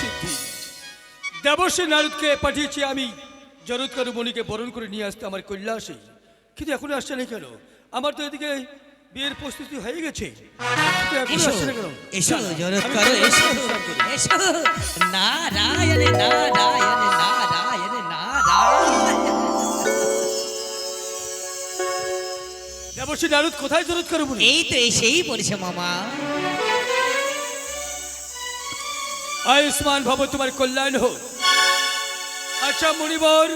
সিদ্ধি। দেবশ্রী নারদকে পাঠিয়েছি আমি। জরৎকার মণিকে বরণ করে নিয়ে আসতে আমার কৈলাসে কিন্তু এখনও আসছে না কেন? আমার তো এদিকে বিয়ের প্রস্তুতি হয়ে গেছে। এসো এসো না, দেবশ্রী নারদ কোথায় জরৎকার মণি এই তো এসেই পড়েছে মামা। আয়ুষ্মান ভব তোমার কল্যাণ হোক। আচ্ছা মণিবর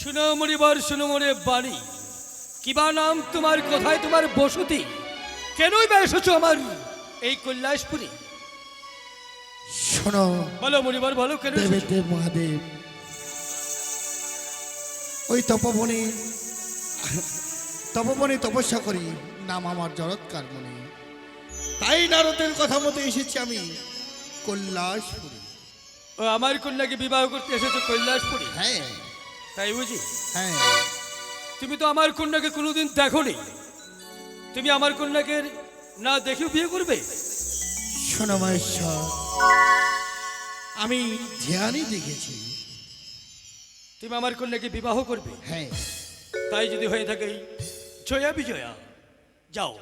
শুনো মণিবর শুনো মনে বাণী। কিবা নাম তোমার কোথায় তোমার বসতি? কেনই বা এসেছ আমার এই কৈলাসপুরে? শোনো। বলো মণিবর বলো কেন দেবের দেব মহাদেব ওই তপবনে তপবনে তপস্যা করি। নাম আমার জরৎকার মনে। তাই নারদের কথা মতো এসেছি আমি। কৈলাসপুরে। ও আমার কন্যাকে বিবাহ করতে এসেছ কৈলাসপুরে? হ্যাঁ। তাই বুঝি? হ্যাঁ। তুমি তো আমার কন্যাকে কোনোদিন দেখোনি। তুমি আমার কন্যাকে না দেখেও বিয়ে করবে? শোনো মহেশ্বর আমি ধ্যানই দেখেছি। তুমি আমার কন্যাকে বিবাহ করবে? হ্যাঁ। তাই যদি হয়ে থাকে জয়া বিজয়া যাও।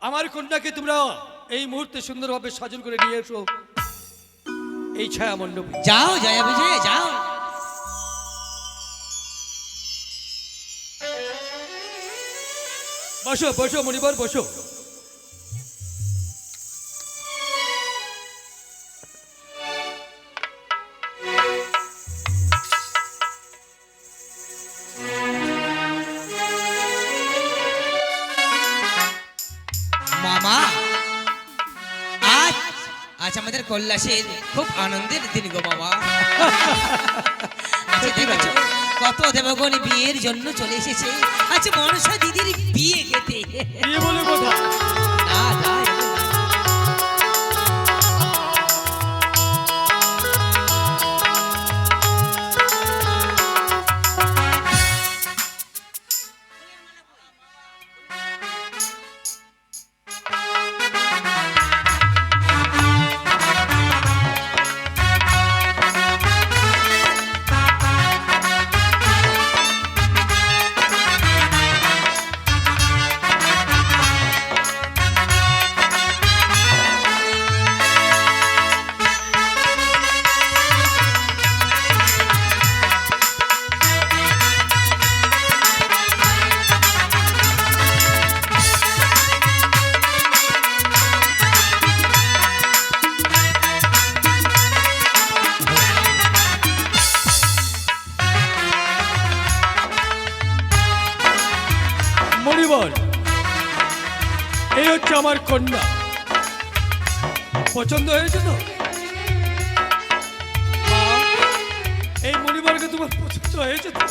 আমার কন্যাকে তোমরা এই মুহূর্তে সুন্দরভাবে সাজন করে নিয়ে এসো। এই ছায়া মণ্ডপ যাও জয়া বিজয় যাও। বসো বসো মনিবর বসো। কৈলাসের খুব আনন্দের দিন গো বাবা। আচ্ছা দেখেছ? কত দেবগণ বিয়ের জন্য চলে এসেছে। আচ্ছা মনসা দিদির বিয়ে খেতে বিয়ে বলে কথা না না আমার কন্যা। পছন্দ হয়েছে তো? এই পরিবারকে তোমার পছন্দ হয়েছে তো?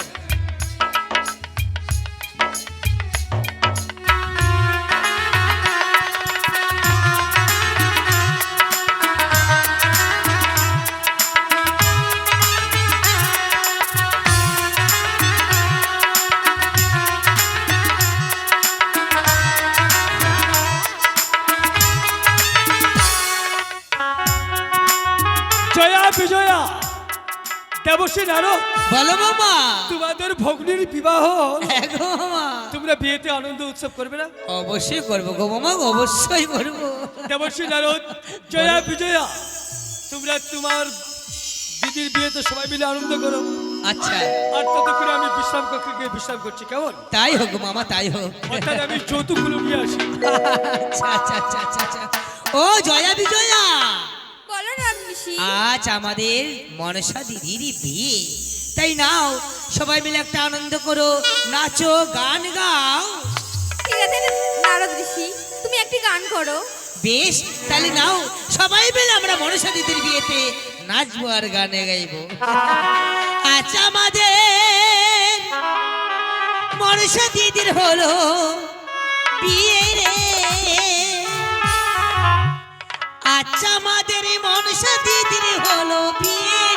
দেবশ্রী নারদ বলো মামা। তোমাদের ভগ্নির বিবাহ। হ্যাঁ তোমরা বিয়েতে আনন্দ উৎসব করবে না? অবশ্যই করব গো মামা অবশ্যই করব। দেবশ্রী নারদ জয়া বিজয়া তোমরা তোমার দিদির বিয়েতে সবাই মিলে আনন্দ করো। আচ্ছা। আর ততক্ষণে আমি বিশ্রাম কক্ষে গিয়ে বিশ্রাম করছি কেমন? তাই হোক মামা তাই হোক। অর্থাৎ আমি যৌতুকগুলো নিয়ে আসি। আচ্ছা আচ্ছা আচ্ছা আচ্ছা আচ্ছা। ও জয়া বিজয়া। আজ আমাদের মনসা দিদির বিয়ে। তাই নাও সবাই মিলে একটা আনন্দ করো। নাচো গান গাও। ঠিক আছে নারদ ঋষি তুমি একটি গান করো। বেশ তাহলে নাও সবাই মিলে আমরা মনসা দিদির বিয়েতে নাচবো আর গানে গাইবো। আজ আমাদের মনসা দিদির হলো বিয়ে রে। আজ আমাদের মনসা দিদির হলো বিয়ে।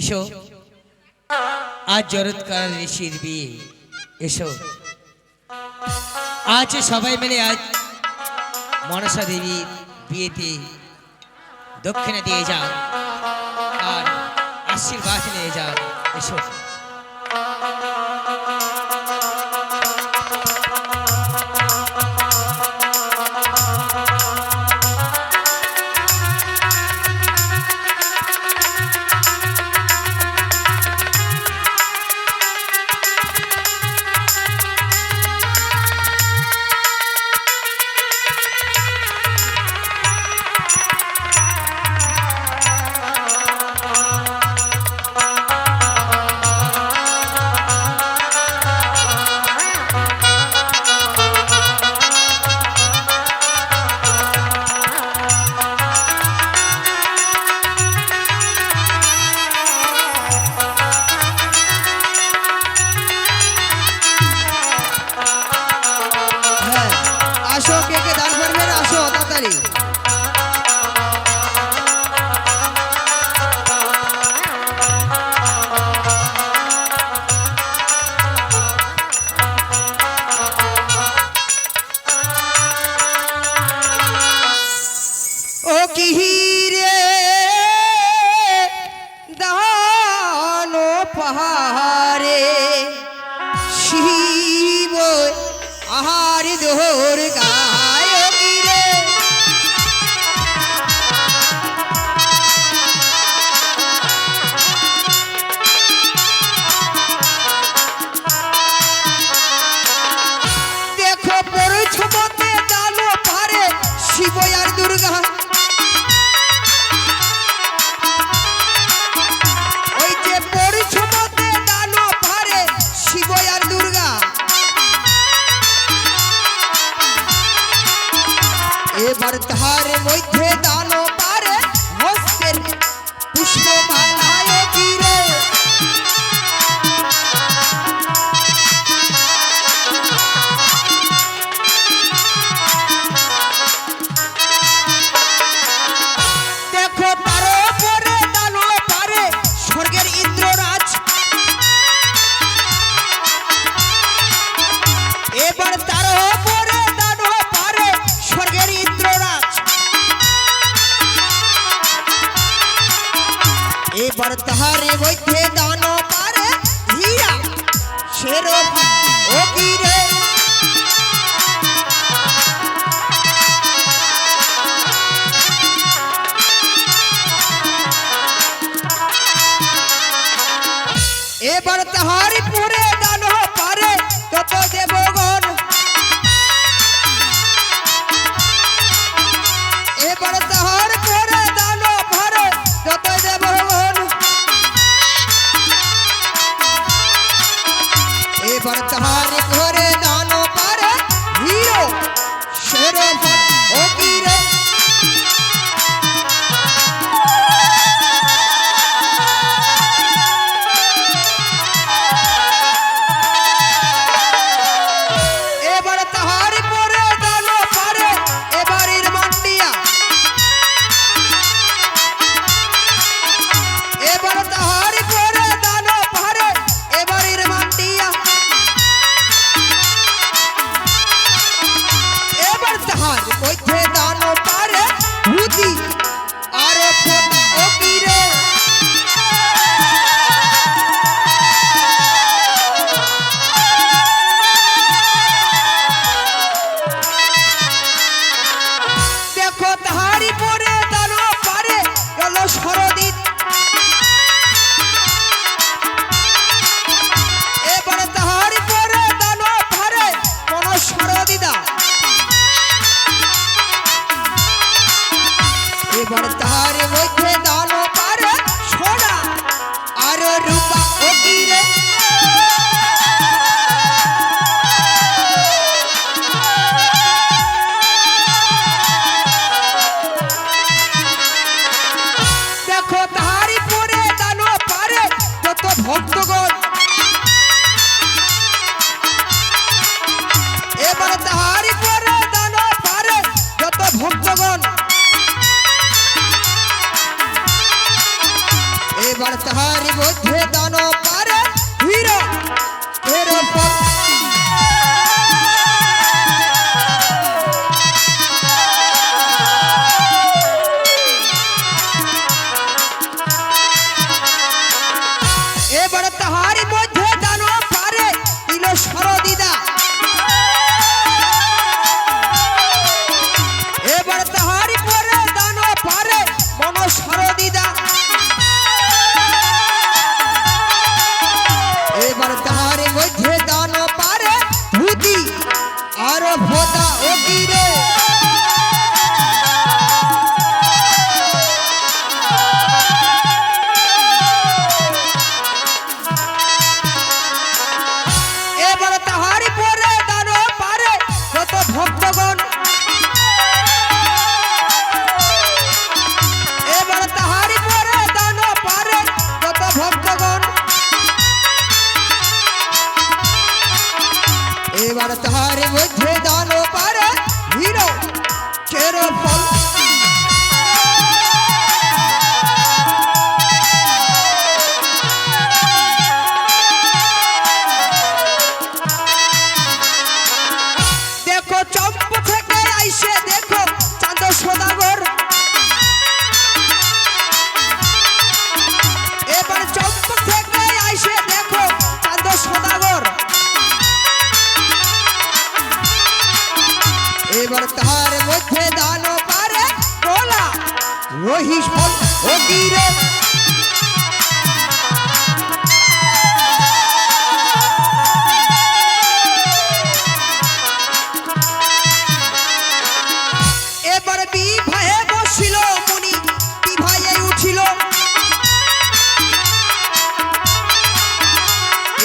এসো। আজ জরৎকার ঋষির বিয়ে। এসো। আজ সবাই মিলে আজ মনসা দেবীর বিয়েতে দক্ষিণা দিয়ে যান আর আশীর্বাদ নিয়ে যান। এসো। Senhor e শারদিদা এবার তার মধ্যে দান পারে কলা ওহি ফল ও গিরে এবার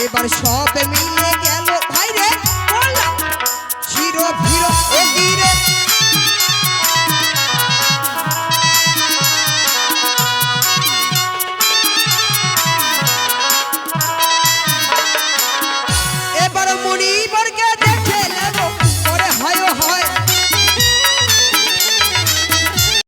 এবার সব মিলে চির ভিড় ও গিরে